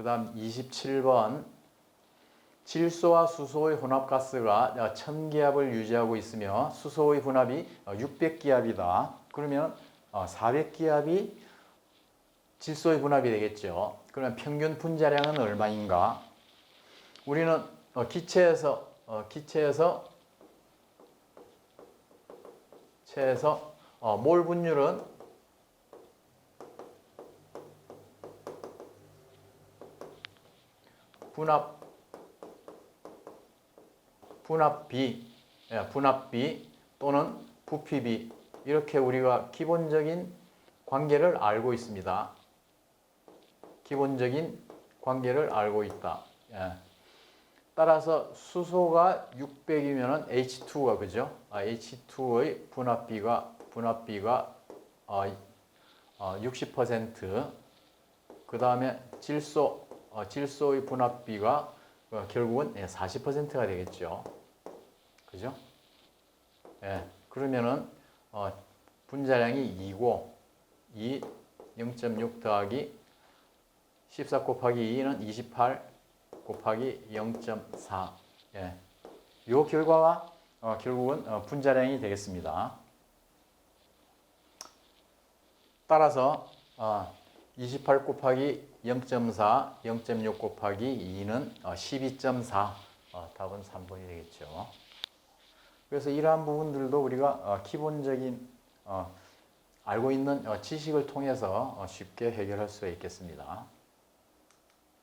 그 다음 27번 질소와 수소의 혼합가스가 1000기압을 유지하고 있으며 수소의 혼합이 600기압이다. 그러면 400기압이 질소의 분합이 되겠죠. 그러면 평균 분자량은 얼마인가? 우리는 어, 기체에서 어, 기체에서 체에서 어, 몰 분율은 분합 분합비 예, 분합비 또는 부피비 이렇게 우리가 기본적인 관계를 알고 있습니다. 기본적인 관계를 알고 있다. 예. 따라서 수소가 600이면은 H2가 그죠? 아, H2의 분합비가 분합비가 어, 어, 60%. 그 다음에 질소 어, 질소의 분합비가 어, 결국은 예, 40%가 되겠죠. 그죠? 예. 그러면은 어, 분자량이 2고 2 0.6 더하기 14 곱하기 2는 28 곱하기 0.4. 예. 요 결과가 어, 결국은 어, 분자량이 되겠습니다. 따라서 어, 28 곱하기 0.4, 0.6 곱하기 2는 어, 12.4. 어, 답은 3번이 되겠죠. 그래서 이러한 부분들도 우리가 어, 기본적인 어, 알고 있는 어, 지식을 통해서 어, 쉽게 해결할 수 있겠습니다.